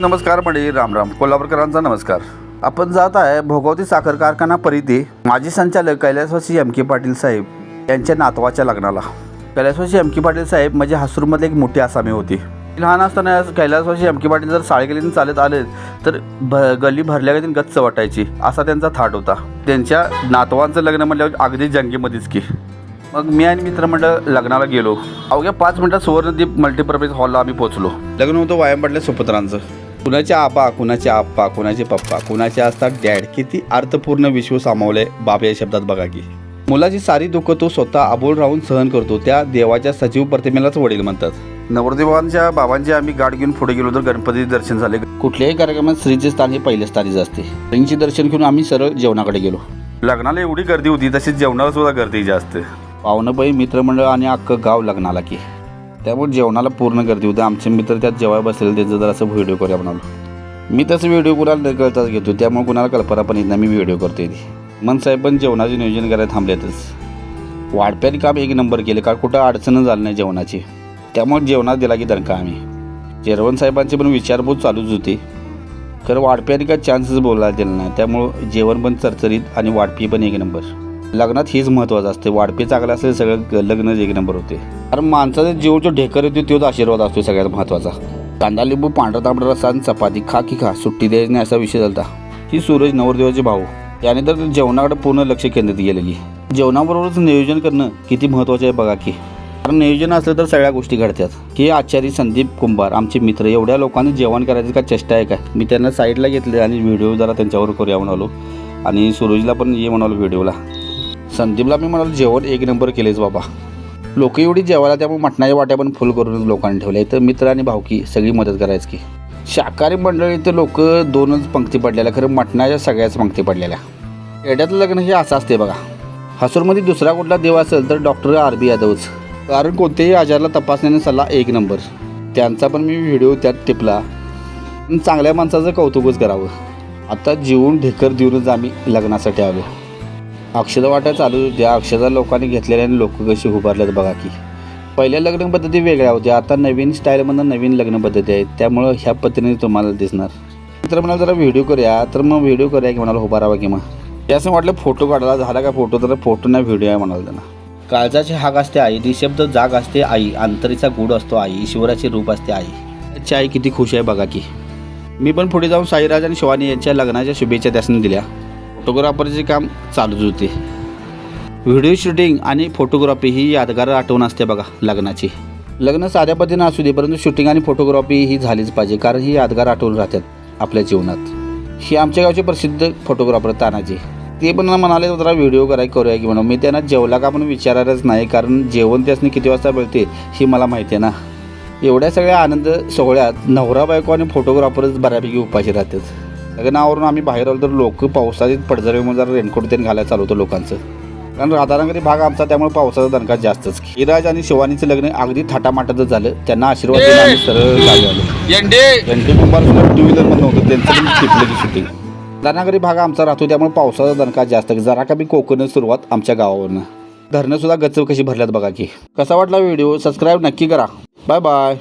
नमस्कार मंडळी राम राम. कोल्हापूरकरांचा नमस्कार. आपण जात आहे भोगावती साखर कारखाना परिधी. माजी संचालक कैलासवासी एम के पाटील साहेब यांच्या नातवाच्या लग्नाला. कैलासवासी एम के पाटील साहेब म्हणजे हसूरमध्ये एक मोठी आसामी होती. लहान असताना कैलासवासी एम के पाटील जर साळगेलीने चालत आले तर भ गल्ली भरल्या गतीन गच्च वाटायची असा त्यांचा थाट होता. त्यांच्या नातवांचं लग्न म्हटल्यावर अगदी जंगीमध्येच की. मग मी आणि मित्रमंडळ लग्नाला गेलो. अवघ्या पाच मिनिटात सुवर्णदीप मल्टीपर्पज हॉलला आम्ही पोहोचलो. लग्न होतं वायम पडल्या सुपुत्रांचं. कुणाचे आबा कुणाचे आप्पा कुणाचे पप्पा कुणाचे असतात डॅड किती अर्थपूर्ण विश्व सामावलंय बाप या शब्दात बघा की. मुलाची सारी दुःख तो स्वतः अबोल राहून सहन करतो. त्या देवाच्या सजीव प्रतिमेलाच वडील म्हणतात. नवरदेवांच्या बाबांची आम्ही गाठ घेऊन पुढे गेलो तर गणपती दर्शन झाले. कुठल्याही कार्यक्रमात स्त्रीचे स्थान हे पहिल्या स्थानीच असते. स्त्रींचे दर्शन घेऊन आम्ही सरळ जेवणाकडे गेलो. लग्नाला एवढी गर्दी होती तशीच जेवणाला सुद्धा गर्दी जास्त. पाहुणंबाई मित्रमंडळ आणि अख्खं गाव लग्नाला की. त्यामुळे जेवणाला पूर्ण गर्दी होती. आमचे मित्र त्यात जेवाय बसलेले त्यांचं जर असं व्हिडिओ करूया म्हणालो मी तसं व्हिडिओ कुणाला न कळताच घेतो त्यामुळे कुणाला कल्पना पण येत नाही मी व्हिडिओ करते मन साहेब पण जेवणाचे नियोजन करायला थांबलेतच. वाढप्याने काम एक नंबर केले का कुठं अडचण झाली नाही जेवणाची. त्यामुळे जेवणात दिला की दणका आम्ही. जेरवण साहेबांचे पण विचारपूस चालूच होती. खरं वाढप्याने काय चान्सच बोलायला दिला नाही त्यामुळं जेवण पण चरचरीत आणि वाढपी पण एक नंबर लग्नात हेच महत्त्वाचं असते. वाढपी चांगलं असेल सगळं लग्न लग्नच एक नंबर होते. कारण माणसाचा जीव जो ढेकर येतो तोच आशीर्वाद असतो सगळ्यात महत्त्वाचा कांदा लिंबू पांढरा तांबडा रस्सा आणि चपाती खा की खा सुट्टी द्यायची नाही असा विषय झाला ही सूरज नवरदेवाचे भाऊ. याने तर जेवणाकडे पूर्ण लक्ष केंद्रित केलेली. की जेवणाबरोबरच नियोजन करणं किती महत्त्वाचं आहे बघा की. कारण नियोजन असलं तर सगळ्या गोष्टी घडतात. की आचार्य संदीप कुंभार आमचे मित्र एवढ्या लोकांनी जेवण करायचं का चेष्टा आहे काय? मी त्यांना साईडला घेतले आणि व्हिडिओ जरा त्यांच्यावर करूया म्हणालो. आणि सूरजला पण ये म्हणालो व्हिडिओला. संदीपला मी म्हणालो जेवण एक नंबर केलेच बाबा. लोक एवढी जेवायला त्यामुळे मटणाच्या वाट्या पण फुल करून लोकांनी ठेवल्या. इथं मित्र आणि भावकी सगळी मदत करायची की. शाकाहारी मंडळी तर लोक दोनच पंक्ती पडलेल्या खरं मटणाच्या सगळ्याच पंक्ती पडलेल्या. येड्यातलं लग्न हे असं असते बघा. हसूरमध्ये दुसरा कुठला देव असेल तर डॉक्टर आर बी यादवच. कारण कोणत्याही आजाराला तपासण्याने सल्ला एक नंबर. त्यांचा पण मी व्हिडिओ त्यात टिपला. चांगल्या माणसाचं कौतुकच करावं. आता जीवन ढेकर देऊनच आम्ही लग्नासाठी आलो. अक्षता वाट्या चालू होत्या. अक्षता लोकांनी घेतलेल्या आणि लोक कशी उभारल्यात बघा की. पहिल्या लग्न पद्धती वेगळ्या होत्या. आता नवीन स्टाईलमधून नवीन लग्न पद्धती आहेत. त्यामुळं ह्या पद्धतीने तुम्हाला दिसणार. तर म्हणाल जरा व्हिडिओ करूया. तर मग व्हिडिओ करूया की म्हणाला उभारावा राहावा की मग. ते असं वाटलं फोटो काढला झाला का फोटो तर फोटो नाही व्हिडिओ आहे म्हणाल त्यांना. काळजाची हाक असते आई. निशब्द जाग असते आई. अंतरीचा गुड असतो आई. ईश्वराचे रूप असते आई. त्याची आई किती खुश आहे बघा की. मी पण पुढे जाऊन साईराज आणि शिवानी यांच्या लग्नाच्या शुभेच्छा त्यासने दिल्या. फोटोग्राफरचे काम चालूच होते. व्हिडिओ शूटिंग आणि फोटोग्राफी ही यादगार आठवण असते बघा लग्नाची. लग्न साध्या पद्धतीनं असू दे परंतु शूटिंग आणि फोटोग्राफी ही झालीच पाहिजे कारण ही यादगार आठवण राहतात आपल्या जीवनात. ही आमच्या गावचे प्रसिद्ध फोटोग्राफर तानाजी. ते पण म्हणाले जरा व्हिडिओ कराय करूया की म्हणून. मी त्यांना जेवला का म्हणून विचारायलाच नाही कारण जेवण त्यासने किती वाजता मिळते ही मला माहिती आहे ना. एवढ्या सगळ्या आनंद सोहळ्यात नवरा बायको आणि फोटोग्राफरच बऱ्यापैकी उपाशी राहतात. लग्नावरून आम्ही बाहेर आलो तर लोक पावसाचे पडझडे म्हणून जरा रेनकोट त्यांनी घालायला चालू होतं लोकांचं. कारण राधानगरी भाग आमचा त्यामुळे पावसाचा दणका जास्तच. हिराज आणि शिवानीचं लग्न अगदी थाटामाटातच झालं. त्यांना आशीर्वाद देऊन आम्ही सरळ गावी आलो. एनटी कुंभार सुद्धा टू व्हीलरमध्ये नव्हतं त्यांचं शूटिंग राधानगरी भाग आमचा राहतो त्यामुळे पावसाचा दणका जास्त. जरा कमी कोकण सुरुवात आमच्या गावावरनं. धरणं सुद्धा गच्च कशी भरल्यात बघा की. कसा वाटला व्हिडिओ? सबस्क्राईब नक्की करा. Bye bye